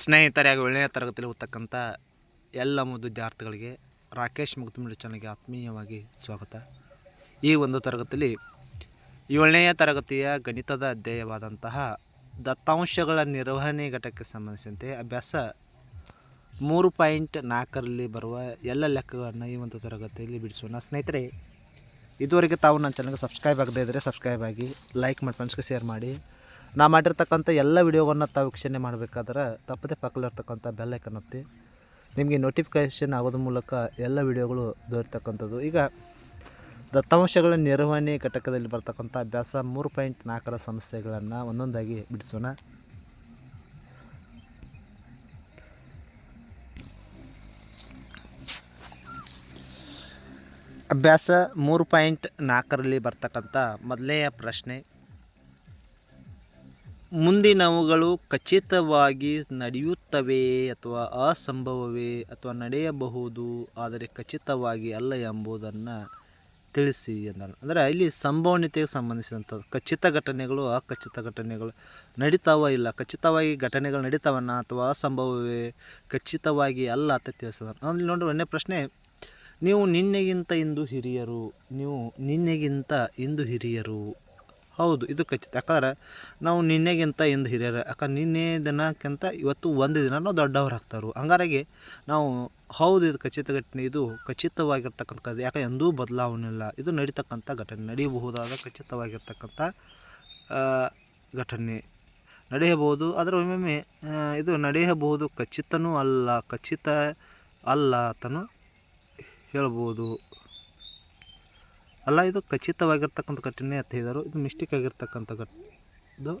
ಸ್ನೇಹಿತರೆ ಹಾಗೂ ಏಳನೇ ತರಗತಿಯಲ್ಲಿ ಓದ್ತಕ್ಕಂಥ ಎಲ್ಲ ಮುದ್ದು ವಿದ್ಯಾರ್ಥಿಗಳಿಗೆ ರಾಕೇಶ್ ಮುಗ್ದುಮಿಡಿ ಚಾನಲ್ಗೆ ಆತ್ಮೀಯವಾಗಿ ಸ್ವಾಗತ. ಈ ಒಂದು ತರಗತಿಯಲ್ಲಿ ಏಳನೆಯ ತರಗತಿಯ ಗಣಿತದ ಅಧ್ಯಾಯವಾದಂತಹ ದತ್ತಾಂಶಗಳ ನಿರ್ವಹಣೆ ಘಟಕಕ್ಕೆ ಸಂಬಂಧಿಸಿದಂತೆ ಅಭ್ಯಾಸ ಮೂರು ಪಾಯಿಂಟ್ ನಾಲ್ಕರಲ್ಲಿ ಬರುವ ಎಲ್ಲ ಲೆಕ್ಕಗಳನ್ನು ಈ ಒಂದು ತರಗತಿಯಲ್ಲಿ ಬಿಡಿಸೋಣ. ಸ್ನೇಹಿತರೆ, ಇದುವರೆಗೆ ತಾವು ನನ್ನ ಚಾನಲ್ಗೆ ಸಬ್ಸ್ಕ್ರೈಬ್ ಆಗದೇ ಇದ್ದರೆ ಸಬ್ಸ್ಕ್ರೈಬ್ ಆಗಿ, ಲೈಕ್ ಮಾಡಿ ಫ್ರೆಂಡ್ಸ್ಗೆ ಶೇರ್ ಮಾಡಿ. ನಾ ಮಾಡಿರ್ತಕ್ಕಂಥ ಎಲ್ಲ ವಿಡಿಯೋವನ್ನು ತಾವು ವೀಕ್ಷಣೆ ಮಾಡಬೇಕಾದ್ರೆ ತಪ್ಪದೇ ಪಕ್ಕದಲ್ಲಿರ್ತಕ್ಕಂಥ ಬೆಲ್ ಐಕನ್ ಒತ್ತಿ. ನಿಮಗೆ ನೋಟಿಫಿಕೇಷನ್ ಆಗೋದ್ರ ಮೂಲಕ ಎಲ್ಲ ವಿಡಿಯೋಗಳು ದೊರೆತಕ್ಕಂಥದ್ದು. ಈಗ ದತ್ತಾಂಶಗಳ ನಿರ್ವಹಣೆ ಘಟಕದಲ್ಲಿ ಬರ್ತಕ್ಕಂಥ ಅಭ್ಯಾಸ ಮೂರು ಪಾಯಿಂಟ್ ನಾಲ್ಕರ ಸಮಸ್ಯೆಗಳನ್ನು ಒಂದೊಂದಾಗಿ ಬಿಡಿಸೋಣ. ಅಭ್ಯಾಸ ಮೂರು ಪಾಯಿಂಟ್ ನಾಲ್ಕರಲ್ಲಿ ಬರ್ತಕ್ಕಂಥ ಮೊದಲನೆಯ ಪ್ರಶ್ನೆ. ಮುಂದಿನವುಗಳು ಖಚಿತವಾಗಿ ನಡೆಯುತ್ತವೆ ಅಥವಾ ಅಸಂಭವವೇ ಅಥವಾ ನಡೆಯಬಹುದು, ಆದರೆ ಖಚಿತವಾಗಿ ಅಲ್ಲ ಎಂಬುದನ್ನು ತಿಳಿಸಿ ಎಂದರು. ಅಂದರೆ ಇಲ್ಲಿ ಸಂಭವನೀಯತೆಗೆ ಸಂಬಂಧಿಸಿದಂಥದ್ದು. ಖಚಿತ ಘಟನೆಗಳು, ಅಖಚಿತ ಘಟನೆಗಳು ನಡೀತಾವ ಇಲ್ಲ. ಖಚಿತವಾಗಿ ಘಟನೆಗಳು ನಡೀತಾವನ್ನ ಅಥವಾ ಅಸಂಭವವೇ, ಖಚಿತವಾಗಿ ಅಲ್ಲ ಅಂತ ತಿಳಿಸಿದ ಅಲ್ಲಿ ನೋಡಿ ಒಂದನೇ ಪ್ರಶ್ನೆ, ನೀವು ನಿನ್ನೆಗಿಂತ ಇಂದು ಹಿರಿಯರು, ನೀವು ನಿನ್ನೆಗಿಂತ ಇಂದು ಹಿರಿಯರು. ಹೌದು, ಇದು ಖಚಿತ. ಯಾಕಂದ್ರೆ ನಾವು ನಿನ್ನೆಗಿಂತ ಇಂದು ಹಿರಿಯರು, ಯಾಕಂದ್ರೆ ನಿನ್ನೆ ದಿನಕ್ಕಿಂತ ಇವತ್ತು ಒಂದು ದಿನ ನಾವು ದೊಡ್ಡವ್ರು ಆಗ್ತಾರೆ ಹಂಗಾರಾಗಿ ನಾವು, ಹೌದು, ಇದು ಖಚಿತ ಘಟನೆ, ಇದು ಖಚಿತವಾಗಿರ್ತಕ್ಕಂಥದ್ದು. ಯಾಕೆ ಎಂದೂ ಬದಲಾವಣೆ ಇಲ್ಲ ಇದು ನಡೀತಕ್ಕಂಥ ಘಟನೆ ನಡೆಯಬಹುದಾದ ಖಚಿತವಾಗಿರ್ತಕ್ಕಂಥ ಘಟನೆ. ನಡೆಯಬಹುದು, ಆದರೆ ಒಮ್ಮೊಮ್ಮೆ ಇದು ನಡೆಯಬಹುದು, ಖಚಿತನೂ ಅಲ್ಲ, ಖಚಿತ ಅಲ್ಲ ಅಂತನೂ ಹೇಳ್ಬೋದು. ಅಲ್ಲ, ಇದು ಖಚಿತವಾಗಿರ್ತಕ್ಕಂಥ ಘಟನೆ ಅಂತ ಹೇಳಿದರು. ಇದು ಮಿಸ್ಟೇಕ್ ಆಗಿರ್ತಕ್ಕಂಥ ಘಟ ಇದು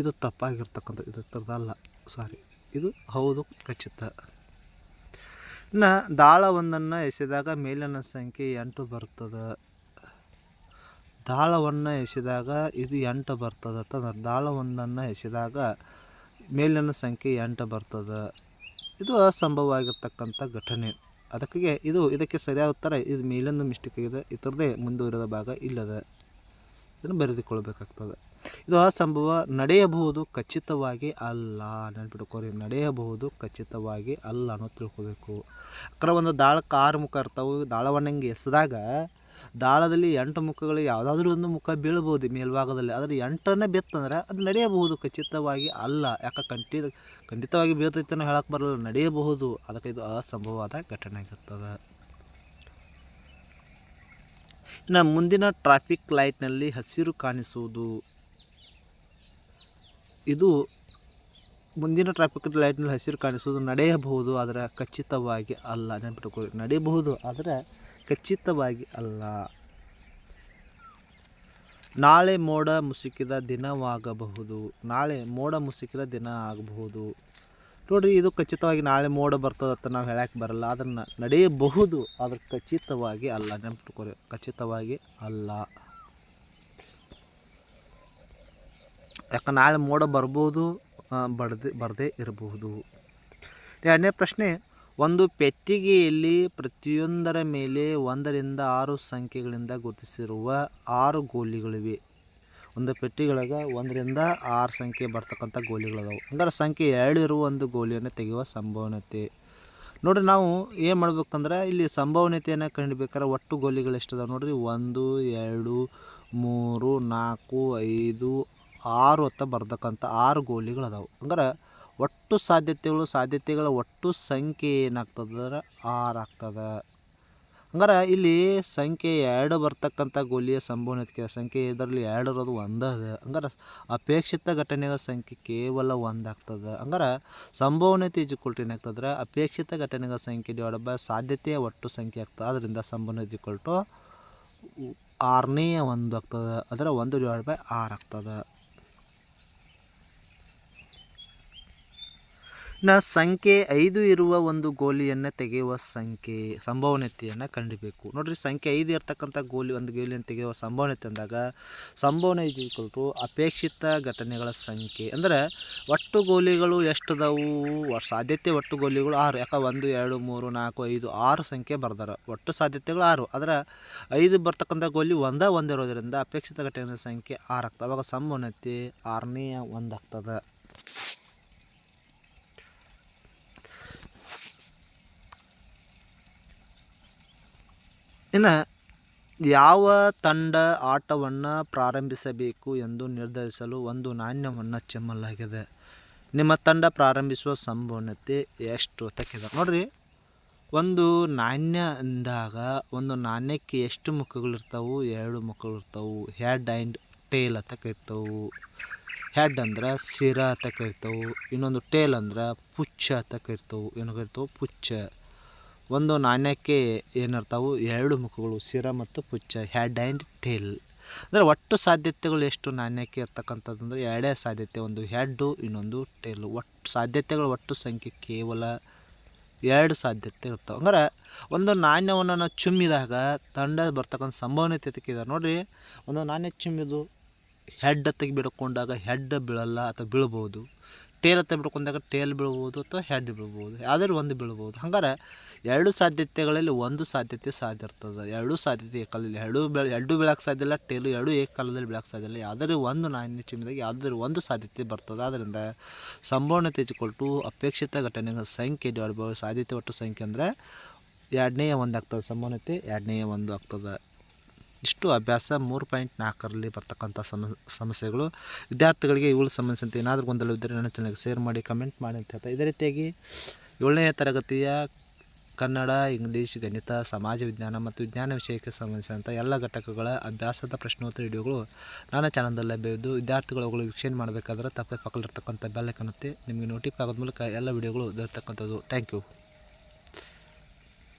ಇದು ತಪ್ಪಾಗಿರ್ತಕ್ಕಂಥ, ಇದು ಥರದಲ್ಲ ಸಾರಿ. ಇದು ಹೌದು, ಖಚಿತ. ಇನ್ನು ದಾಳವೊಂದನ್ನು ಎಸೆದಾಗ ಮೇಲಿನ ಸಂಖ್ಯೆ ಎಂಟು ಬರ್ತದೆ. ದಾಳವನ್ನು ಎಸೆದಾಗ ಇದು ಎಂಟು ಬರ್ತದೆ ಅಂತಂದ್ರೆ ದಾಳವೊಂದನ್ನು ಎಸೆದಾಗ ಮೇಲಿನ ಸಂಖ್ಯೆ ಎಂಟು ಬರ್ತದೆ. ಇದು ಅಸಂಭವ ಆಗಿರ್ತಕ್ಕಂಥ ಘಟನೆ. ಅದಕ್ಕೆ ಇದು ಇದಕ್ಕೆ ಸರಿಯಾದ ಉತ್ತರ, ಇದು ಮೇಲೊಂದು ಮಿಸ್ಟೇಕ್ ಆಗಿದೆ. ಇತರದೇ ಮುಂದುವರಿದ ಭಾಗ ಇಲ್ಲದ ಇದನ್ನು ಬರೆದುಕೊಳ್ಬೇಕಾಗ್ತದೆ ಇದು ಅಸಂಭವ ನಡೆಯಬಹುದು, ಖಚಿತವಾಗಿ ಅಲ್ಲ ನೆನ್ಪಿಟ್ಕೋರಿ ನಡೆಯಬಹುದು, ಖಚಿತವಾಗಿ ಅಲ್ಲ ಅನ್ನೋದು ತಿಳ್ಕೊಬೇಕು. ಅಕ್ರ ಒಂದು ದಾಳಕ್ಕೆ ಆರು ಮುಖ ಇರ್ತಾವೆ ದಾಳವನ್ನು ಹಿಂಗೆ ಎಸೆದಾಗ ದಾಳದಲ್ಲಿ ಎಂಟು ಮುಖಗಳು ಯಾವುದಾದ್ರೂ ಒಂದು ಮುಖ ಬೀಳ್ಬೋದು ಮೇಲ್ಭಾಗದಲ್ಲಿ. ಆದರೆ ಎಂಟನ್ನೇ ಬಿತ್ತಂದ್ರೆ ಅದು ನಡೆಯಬಹುದು, ಖಚಿತವಾಗಿ ಅಲ್ಲ. ಯಾಕೆ ಖಂಡಿತ, ಖಂಡಿತವಾಗಿ ಬೀಳ್ತೈತೆ ಅನ್ನೋ ಹೇಳಕ್ಕೆ ಬರಲ್ಲ. ನಡೆಯಬಹುದು. ಅದಕ್ಕೆ ಇದು ಅಸಂಭವವಾದ ಘಟನೆ ಆಗಿರ್ತದೆ. ಇನ್ನು ಮುಂದಿನ ಟ್ರಾಫಿಕ್ ಲೈಟ್ನಲ್ಲಿ ಹಸಿರು ಕಾಣಿಸುವುದು. ಇದು ಮುಂದಿನ ಟ್ರಾಫಿಕ್ ಲೈಟ್ನಲ್ಲಿ ಹಸಿರು ಕಾಣಿಸುವುದು ನಡೆಯಬಹುದು, ಆದರೆ ಖಚಿತವಾಗಿ ಅಲ್ಲ. ನೆನ್ಪಿಟ್ಕೊಳ್ಳಿ, ನಡೆಯಬಹುದು, ಆದರೆ ಖಚಿತವಾಗಿ ಅಲ್ಲ. ನಾಳೆ ಮೋಡ ಮುಸುಕಿದ ದಿನವಾಗಬಹುದು. ನಾಳೆ ಮೋಡ ಮುಸುಕಿದ ದಿನ ಆಗಬಹುದು. ನೋಡ್ರಿ, ಇದು ಖಚಿತವಾಗಿ ನಾಳೆ ಮೋಡ ಬರ್ತದೆ ಅಂತ ನಾವು ಹೇಳಕ್ಕೆ ಬರಲ್ಲ. ಅದನ್ನು ನಡೆಯಬಹುದು. ಆದರೆ ಖಚಿತವಾಗಿ ಅಲ್ಲ. ನೆನಪಿಟ್ಕೊರಿ. ಖಚಿತವಾಗಿ ಅಲ್ಲ. ಯಾಕಂದ್ರೆ ನಾಳೆ ಮೋಡ ಬರ್ಬೋದು ಬರ್ದೇ, ಬರದೇ ಇರಬಹುದು. ಎರಡನೇ ಪ್ರಶ್ನೆ ಒಂದು ಪೆಟ್ಟಿಗೆಯಲ್ಲಿ ಪ್ರತಿಯೊಂದರ ಮೇಲೆ ಒಂದರಿಂದ ಆರು ಸಂಖ್ಯೆಗಳಿಂದ ಗುರುತಿಸಿರುವ ಆರು ಗೋಲಿಗಳಿವೆ. ಒಂದು ಪೆಟ್ಟಿಗೆಳಗೆ ಒಂದರಿಂದ ಆರು ಸಂಖ್ಯೆ ಬರ್ತಕ್ಕಂಥ ಗೋಲಿಗಳದಾವು. ಅಂದ್ರೆ ಸಂಖ್ಯೆ ಎರಡು ಇರುವ ಒಂದು ಗೋಲಿಯನ್ನು ತೆಗೆಯುವ ಸಂಭವನೀಯತೆ. ನೋಡಿರಿ, ನಾವು ಏನು ಮಾಡ್ಬೇಕಂದ್ರೆ ಇಲ್ಲಿ ಸಂಭವನೀಯತೆಯನ್ನು ಕಂಡುಬೇಕಾದ್ರೆ ಒಟ್ಟು ಗೋಲಿಗಳು ಎಷ್ಟಿದಾವೆ ನೋಡಿರಿ? ಒಂದು, ಎರಡು, ಮೂರು, ನಾಲ್ಕು, ಐದು, ಆರು ಅಂತ ಬರ್ತಕ್ಕಂಥ ಆರು ಗೋಲಿಗಳು ಅಂದ್ರೆ ಒಟ್ಟು ಸಾಧ್ಯತೆಗಳು ಸಾಧ್ಯತೆಗಳ ಒಟ್ಟು ಸಂಖ್ಯೆ ಏನಾಗ್ತದ್ರೆ ಆರು ಆಗ್ತದೆ. ಹಂಗಾರೆ ಇಲ್ಲಿ ಸಂಖ್ಯೆ ಎರಡು ಬರ್ತಕ್ಕಂಥ ಗೋಲಿಯ ಸಂಭವನೀಯತೆ ಸಂಖ್ಯೆ ಇದರಲ್ಲಿ ಎರಡು ಇರೋದು ಒಂದೇ ಅದ. ಹಂಗಾರೆ ಅಪೇಕ್ಷಿತ ಘಟನೆಗಳ ಸಂಖ್ಯೆ ಕೇವಲ ಒಂದು ಆಗ್ತದೆ. ಹಂಗಾರೆ ಸಂಭವನೀಯತೆ ಈಜ್ಕೊಳ್ಟ್ ಏನಾಗ್ತದ್ರೆ ಅಪೇಕ್ಷಿತ ಘಟನೆಗಳ ಸಂಖ್ಯೆ ಡಿವೈಡ್ ಬೈ ಸಾಧ್ಯತೆಯ ಒಟ್ಟು ಸಂಖ್ಯೆ ಆಗ್ತದೆ. ಅದರಿಂದ ಸಂಭವನೀಯತೆ ಈಕ್ವಲ್ಟು ಆರನೇ ಒಂದು ಆಗ್ತದೆ. ಅದರ ಒಂದು ಡಿವೈಡ್ ಬೈ ಆರು ಆಗ್ತದೆ. ನ ಸಂಖ್ಯೆ ಐದು ಇರುವ ಒಂದು ಗೋಲಿಯನ್ನು ತೆಗೆಯುವ ಸಂಖ್ಯೆ, ಸಂಭವನೀಯತೆಯನ್ನು ಕಂಡಿಬೇಕು. ನೋಡಿರಿ, ಸಂಖ್ಯೆ ಐದು ಇರ್ತಕ್ಕಂಥ ಗೋಲಿ, ಒಂದು ಗೋಲಿಯನ್ನು ತೆಗೆಯುವ ಸಂಭವನೀಯತೆ ಅಂದಾಗ, ಸಂಭವನ ಟು ಅಪೇಕ್ಷಿತ ಘಟನೆಗಳ ಸಂಖ್ಯೆ. ಅಂದರೆ, ಒಟ್ಟು ಗೋಲಿಗಳು ಎಷ್ಟು ಅದಾವು ಒಟ್ಟು ಸಾಧ್ಯತೆ ಒಟ್ಟು ಗೋಲಿಗಳು ಆರು, ಯಾಕೆ ಒಂದು, ಎರಡು, ಮೂರು, ನಾಲ್ಕು, ಐದು, ಆರು ಸಂಖ್ಯೆ ಬರ್ದಾರ. ಒಟ್ಟು ಸಾಧ್ಯತೆಗಳು ಆರು. ಅದರ ಐದು ಬರ್ತಕ್ಕಂಥ ಗೋಲಿ ಒಂದೇ, ಒಂದಿರೋದ್ರಿಂದ ಅಪೇಕ್ಷಿತ ಘಟನೆಗಳ ಸಂಖ್ಯೆ ಆರು ಆಗ್ತದೆ. ಅವಾಗ ಸಂಭವನೀಯತೆ ಆರನೇ ಒಂದು ಇನ್ನು ಯಾವ ತಂಡ ಆಟವನ್ನು ಪ್ರಾರಂಭಿಸಬೇಕು ಎಂದು ನಿರ್ಧರಿಸಲು ಒಂದು ನಾಣ್ಯವನ್ನು ಚೆಮ್ಮಲಾಗಿದೆ. ನಿಮ್ಮ ತಂಡ ಪ್ರಾರಂಭಿಸುವ ಸಂಭವನೀಯತೆ ಎಷ್ಟು ತಕ್ಕಿದೆ ನೋಡಿರಿ, ಒಂದು ನಾಣ್ಯ ಅಂದಾಗ ಒಂದು ನಾಣ್ಯಕ್ಕೆ ಎಷ್ಟು ಮುಖಗಳಿರ್ತಾವೆ? ಎರಡು ಮುಖಗಳಿರ್ತಾವೆ. ಹೆಡ್ ಆ್ಯಂಡ್ ಟೇಲ್ ಅಂತ ಕರಿತಾವೆ. ಹೆಡ್ ಅಂದ್ರೆ ಸಿರ ಅಂತ ಕರಿತಾವೆ. ಇನ್ನೊಂದು ಟೇಲ್ ಅಂದ್ರೆ ಪುಚ್ಚ ಅಂತ ಕರಿತಾವೆ. ಏನು ಕರಿತಾವೆ? ಪುಚ್ಚ. ಒಂದು ನಾಣ್ಯಕ್ಕೆ ಏನಿರ್ತಾವು? ಎರಡು ಮುಖಗಳು, ಶಿರ ಮತ್ತು ಪುಚ್ಚ ಹೆಡ್ ಆ್ಯಂಡ್ ಟೇಲ್ ಅಂದರೆ ಒಟ್ಟು ಸಾಧ್ಯತೆಗಳು ಎಷ್ಟು ನಾಣ್ಯಕ್ಕೆ ಇರ್ತಕ್ಕಂಥದ್ದು ಅಂದರೆ ಎರಡೇ ಸಾಧ್ಯತೆ, ಒಂದು ಹೆಡ್ಡು ಇನ್ನೊಂದು ಟೇಲು ಒಟ್ಟು ಸಾಧ್ಯತೆಗಳ ಒಟ್ಟು ಸಂಖ್ಯೆ ಕೇವಲ ಎರಡು ಸಾಧ್ಯತೆ ಇರ್ತವೆ. ಅಂದ್ರೆ ಒಂದು ನಾಣ್ಯವನ್ನು ನಾವು ಚುಮ್ಮಿದಾಗ ತಂಡ ಬರ್ತಕ್ಕಂಥ ಸಂಭವನೀಯತೆ ತೆಗಿದಾರೆ ನೋಡಿರಿ, ಒಂದು ನಾಣ್ಯ ಚುಮ್ಮಿದು ಹೆಡ್ ತೆಗಿ ಬಿಡ್ಕೊಂಡಾಗ ಹೆಡ್ ಬೀಳಲ್ಲ ಅಥವಾ ಬೀಳ್ಬೋದು. ಟೇಲ್ ಹತ್ತ ಬಿಡ್ಕೊಂಡಾಗ ಟೇಲ್ ಬೀಳ್ಬೋದು ಅಥವಾ ಹೆಡ್ ಬೀಳ್ಬೋದು, ಯಾವ್ದಾದ್ರು ಒಂದು ಬೀಳ್ಬೋದು. ಹಂಗಾರೆ ಎರಡು ಸಾಧ್ಯತೆಗಳಲ್ಲಿ ಒಂದು ಸಾಧ್ಯತೆ ಸಾಧ್ಯ ಇರ್ತದೆ. ಎರಡೂ ಸಾಧ್ಯತೆ ಏಕಾಲದಲ್ಲಿ ಎರಡೂ ಬೆಳೆ, ಎರಡೂ ಬೆಳಕು ಸಾಧ್ಯ ಇಲ್ಲ ಟೇಲು ಎರಡೂ ಏಕಕಾಲದಲ್ಲಿ ಬೆಳಕು ಸಾಧ್ಯ ಇಲ್ಲ. ಯಾವ್ದಾದ್ರು ಒಂದು ನಾಣ್ಯ ಚಿಮ್ಮಿದಾಗ ಯಾವ್ದಾದ್ರು ಒಂದು ಸಾಧ್ಯತೆ ಬರ್ತದೆ. ಆದ್ದರಿಂದ ಸಂಭವನೀಯತೆ ಹೆಚ್ಚಿಕೊಟ್ಟು ಅಪೇಕ್ಷಿತ ಘಟನೆಗಳ ಸಂಖ್ಯೆ ಡಿವೈಡ್ ಸಾಧ್ಯತೆ ಒಟ್ಟು ಸಂಖ್ಯೆ ಅಂದರೆ ಎರಡನೇ ಒಂದು ಆಗ್ತದೆ. ಸಂಭವನೀಯತೆ ಎರಡನೇ ಒಂದು ಆಗ್ತದೆ. ಇಷ್ಟು ಅಭ್ಯಾಸ ಮೂರು ಪಾಯಿಂಟ್ ನಾಲ್ಕರಲ್ಲಿ ಬರ್ತಕ್ಕಂಥ ಸಮ, ಸಮಸ್ಯೆಗಳು. ವಿದ್ಯಾರ್ಥಿಗಳಿಗೆ ಇವುಗಳಿಗೆ ಸಂಬಂಧಿಸಿದಂತೆ ಏನಾದರೂ ಗೊಂದಲವಿದ್ದರೆ ನನ್ನ ಚಾನಲ್ಗೆ ಶೇರ್ ಮಾಡಿ ಕಮೆಂಟ್ ಮಾಡಿ ಅಂತ ಹೇಳ್ತಾ ಇದೇ ರೀತಿಯಾಗಿ ಏಳನೇ ತರಗತಿಯ ಕನ್ನಡ, ಇಂಗ್ಲೀಷ್, ಗಣಿತ, ಸಮಾಜ ವಿಜ್ಞಾನ ಮತ್ತು ವಿಜ್ಞಾನ ವಿಷಯಕ್ಕೆ ಸಂಬಂಧಿಸಿದಂಥ ಎಲ್ಲ ಘಟಕಗಳ ಅಭ್ಯಾಸದ ಪ್ರಶ್ನೋತ್ತರ ವಿಡಿಯೋಗಳು ನನ್ನ ಚಾನಲ್ದಲ್ಲಿ ಲಭ್ಯವಿದ್ದು ವಿದ್ಯಾರ್ಥಿಗಳು ಅವುಗಳು ವೀಕ್ಷಣೆ ಮಾಡಬೇಕಾದ್ರೆ ತಪ್ಪದೆ ಪಕ್ಕದಲ್ಲಿರ್ತಕ್ಕಂಥ ಬೆಲ್ ಕಾಣುತ್ತೆ ನಿಮಗೆ ನೋಟಿಫೈ ಆಗೋದ ಮೂಲಕ ಎಲ್ಲ ವಿಡಿಯೋಗಳು ದೊರೆತಕ್ಕಂಥದ್ದು. Thank you